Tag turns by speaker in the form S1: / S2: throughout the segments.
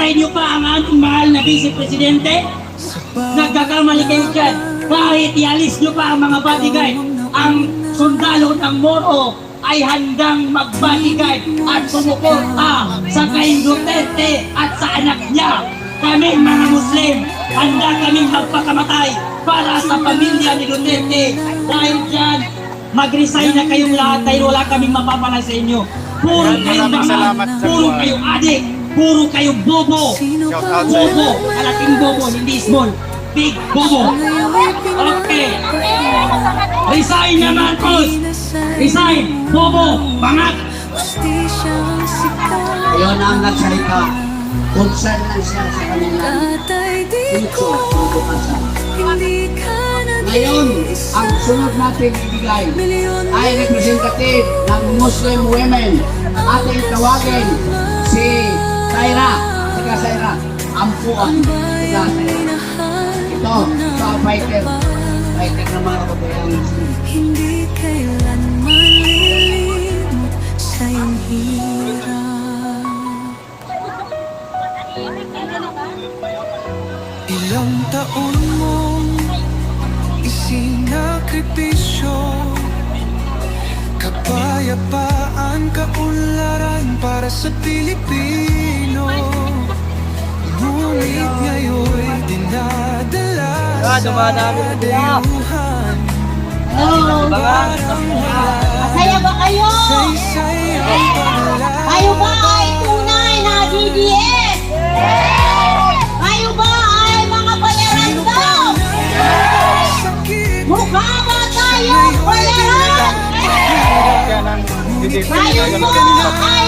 S1: ipapapatay niyo pa ang ating mahal na Vice Presidente? Nagkakamali kayo dyan. Kahit ialis niyo pa ang mga bodyguard, ang sundalo ng Moro ay handang mag-bodyguard at sumuporta sa kay Duterte at sa anak niya. Kami mga Muslim, handa kaming magpakamatay para sa pamilya ni Duterte. Dahil dyan, mag-resign na kayong lahat dahil wala kaming mapapala sa inyo. Puro kayong mga, puro kayong adik, puro kayong bobo. Bobo, kalaking bobo, hindi small. Big bobo. Okay. Resign na Marcos. Resign. Bobo. Bangat.
S2: Ayun ang nagsalita. Concern lang siya sa kanilang future, bukasan. Ngayon, ang sunod natin ibigay ay representative ng Muslim women. Ating tawagin si Tyra. Sika Tyra. Ampuan. Sika Tyra. Ito, sa fighter. Fighter ng mga kababayang Muslim.
S3: Hindi kailanman lilimot sa iyong hirap Ilang taon mong isinakripisyo Kapayapaan, kaunlaran para sa Pilipino Ngunit ngayon'y dinadala sa dayuhan. Parang wala.
S4: Masaya ba kayo?
S3: Saysay ang
S4: Kayo ba ay tunay na DDS? Kayo ba ay mga?
S3: Sakit
S4: Mukha ba tayo bayaran? Kayo po ay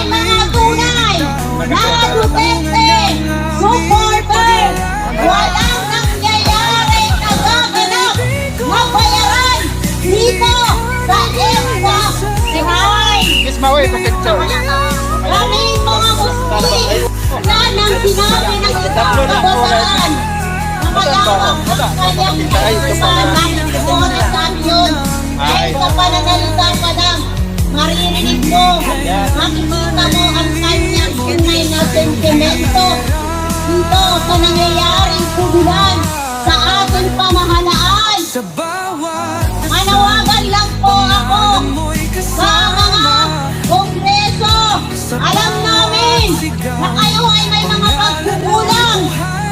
S5: Maui, picture.
S4: Kaming mga Muslim na nang sinabi ng isang kabataan na malawak ang kanyang kaisipan ng oras yun. Dahil sa pananalita pa lang, maririnig mo, makikita mo ang kanyang tunay na kayo ay may mga pagkukulang.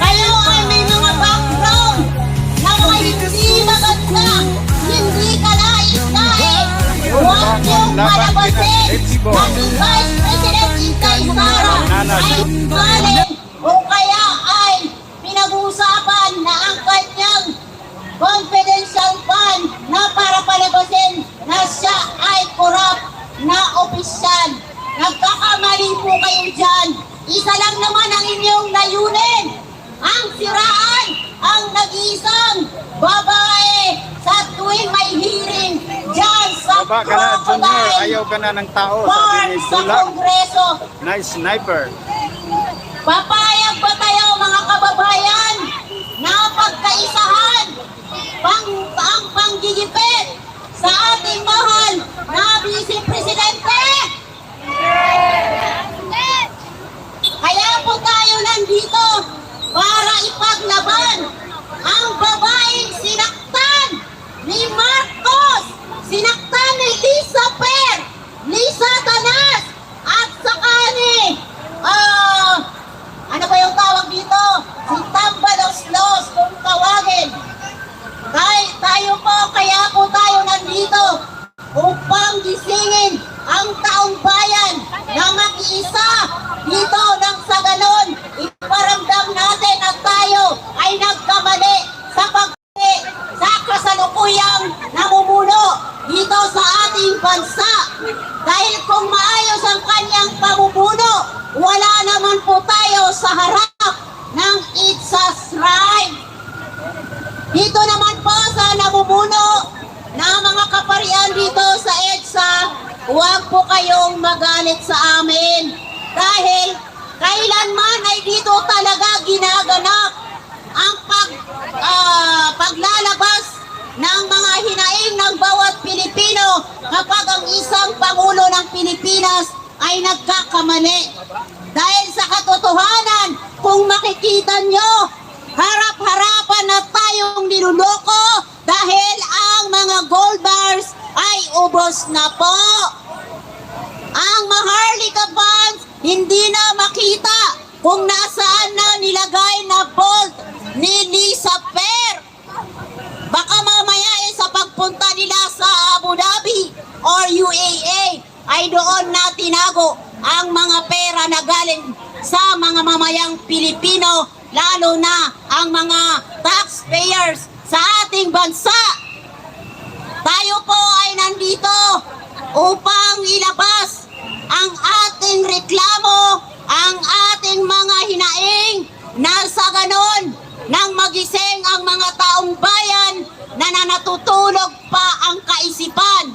S4: Kayo ay may mga background na hindi maganda, hindi kalais-lais. Huwag niyong palabasin si Vice President Inday Sara ay galing o kaya ay pinag-uusapan na ang kanyang confidential fund na para palabasin na siya ay corrupt na opisyal. Nagkakamali po kayo dyan. Isa lang naman ang inyong layunin. Ang siraan ang nag-iisang babae sa tuwing may hearing dyan sa
S5: Baba ka na, Junior. Ayaw ka na ng tao. Sabi
S4: sa. Kongreso.
S5: Nice sniper.
S4: Papayag ba tayo mga kababayan na pagkaisahan pang, ang panggigipit sa ating mahal na Vice Presidente? Kaya po tayo nandito para ipaglaban ang babaeng sinaktan ni Marcos, sinaktan ni Lisa Per, Lisa Tanas, at saka ni, ah, ano ba yung tawag dito? Si Tambalos Los kung tawagin. Dahil tayo po, kaya po tayo nandito upang gisingin ang taong bayan na mag-iisa dito nang sa ganon iparamdam natin at tayo ay nagkamali sa pag sa kasalukuyang namumuno dito sa ating bansa. Dahil kung maayos ang kanyang pamumuno, wala naman po tayo sa harap ng ITSAS right. Dito naman po sa namumuno na mga kaparian dito EDSA, huwag po kayong magalit sa amin. Dahil kailanman ay dito talaga ginaganap ang pag, ah, paglalabas ng mga hinaing ng bawat Pilipino kapag ang isang Pangulo ng Pilipinas ay nagkakamali. Dahil sa katotohanan, kung makikita nyo, harap-harapan na tayong niluloko dahil ang mga gold bars ay ubos na po. Ang Maharlika funds hindi na makita kung nasaan na nilagay na bolt ni Lisa Per. Baka mamaya eh, sa pagpunta nila sa Abu Dhabi or UAE ay doon na tinago ang mga pera na galing sa mga mamayang Pilipino lalo na ang mga taxpayers sa ating bansa. Tayo po ay nandito upang ilabas ang ating reklamo, ang ating mga hinaing na sa ganon nang magising ang mga taong bayan na nanatutulog pa ang kaisipan.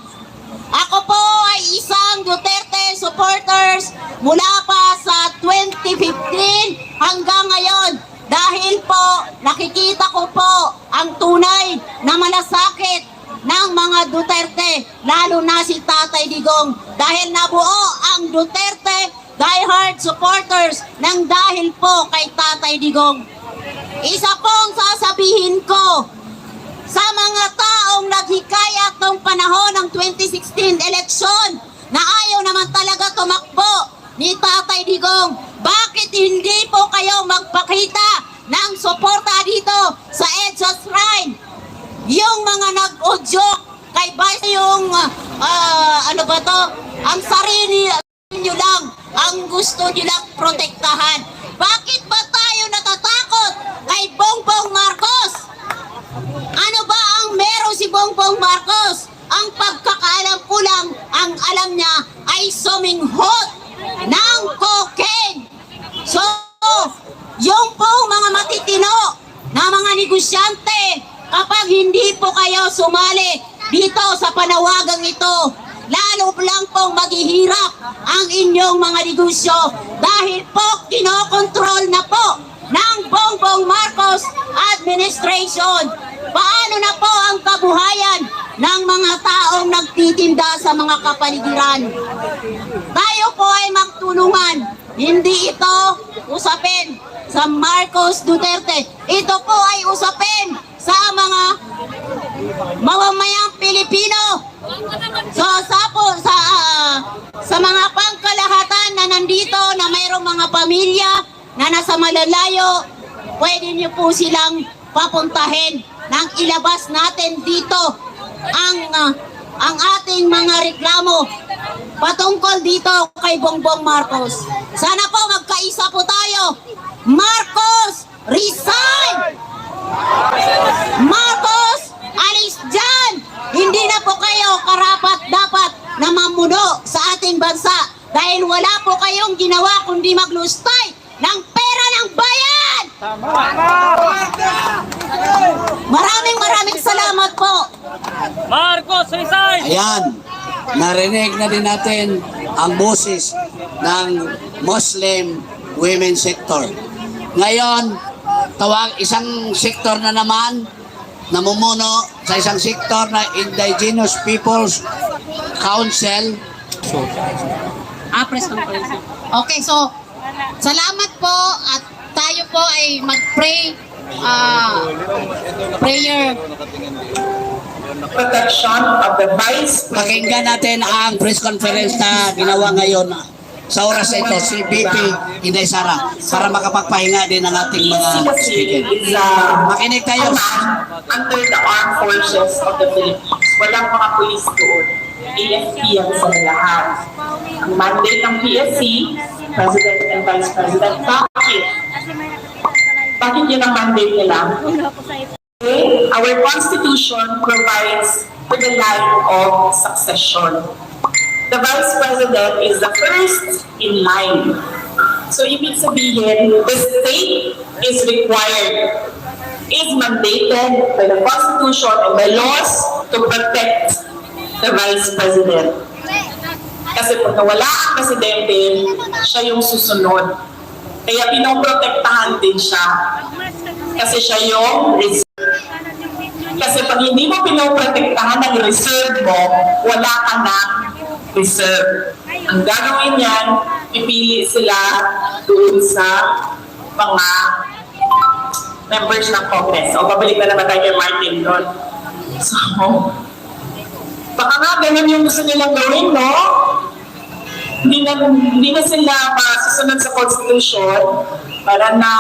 S4: Ako po ay isang Duterte supporters mula pa sa 2015 hanggang ngayon dahil po nakikita ko po ang tunay na malasakit ng mga Duterte, lalo na si Tatay Digong dahil nabuo ang Duterte diehard supporters ng dahil po kay Tatay Digong. Isa pong sasabihin ko, sa mga taong naghikayat noong panahon ng 2016 eleksyon na ayaw naman talaga tumakbo ni Tatay Digong. Bakit hindi po kayo magpakita ng suporta dito sa EDSA Shrine? Yung mga nag-udyok kay Vice yung ah, ano ba to? Ang sarili nyo lang ang gusto nyo lang protektahan. Bakit ba tayo natatakot kay Bongbong Marcos? Ano ba ang meron si Bongbong Marcos? Ang pagkakaalam ko lang, ang alam niya ay suminghot ng cocaine. So, yung pong mga matitino na mga negosyante, kapag hindi po kayo sumali dito sa panawagang ito, lalo lang pong maghihirap ang inyong mga negosyo dahil po kinokontrol na po ng Bongbong Marcos administration. Paano na po ang kabuhayan ng mga taong nagtitinda sa mga kapaligiran? Tayo po ay magtulungan. Hindi ito usapin sa Marcos Duterte. Ito po ay usapin sa mga mamamayang Pilipino. So sa po sa ah, sa mga pangkalahatan na nandito na mayroong mga pamilya na nasa malalayo, pwede niyo po silang papuntahin nang ilabas natin dito ang ah, ang ating mga reklamo patungkol dito kay Bongbong Marcos. Sana po magkaisa po tayo. Marcos, resign! Marcos, alis dyan! Hindi na po kayo karapat dapat na mamuno sa ating bansa dahil wala po kayong ginawa kundi maglustay ng pera ng bayan! Maraming maraming salamat po.
S1: Marcos, resign!
S2: Ayan, narinig na din natin ang boses ng Muslim women sector. Ngayon, tawag isang sektor na naman namumuno sa isang sektor na Indigenous Peoples Council.
S4: Ah, press conference. Okay, so salamat po at tayo po ay mag-pray ah, prayer.
S6: protection of the Vice
S2: Pakinggan natin ang press conference na ginawa ngayon sa oras na ito si BP Inday Sara para makapagpahinga din ang ating mga speaker. Makinig tayo.
S6: under the armed forces of the Philippines. Walang mga pulis doon. AFP ang sa lahat. Ang mandate ng PSC, President and Vice President, bakit? Bakit yun ang mandate nila? Our Constitution provides for the line of succession. The Vice President is the first in line. So, ibig sabihin, the state is required, is mandated by the Constitution and by laws to protect the Vice President. Kasi pag nawala ang presidente, siya yung susunod. Kaya pinoprotektahan din siya. Kasi siya yung Kasi pag hindi mo pinoprotektahan ng reserve mo, wala ka na reserve. Ang gagawin yan, pipili sila doon sa mga members ng Congress. O, babalik na naman tayo kay Martin doon. So, baka nga ganun yung gusto nilang gawin, no? Hindi na, hindi na sila masusunod sa Constitution para na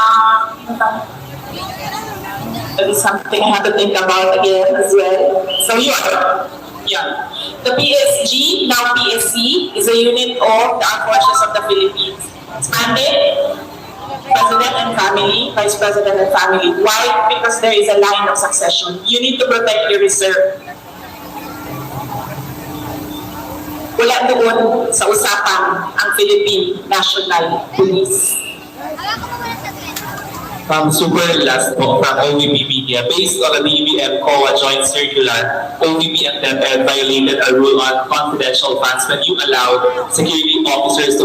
S6: that is something I have to think about again as well. So yun, yun. The PSG, now PSC, is a unit of the Armed of the Philippines. Expanded, President and family, Vice President and family. Why? Because there is a line of succession. You need to protect your reserve. Wala doon sa usapan ang Philippine National Police.
S7: From Super Last po from OVP Media. Based on the DBM COA joint circular, OVP and violated a rule on confidential funds when you allowed security officers to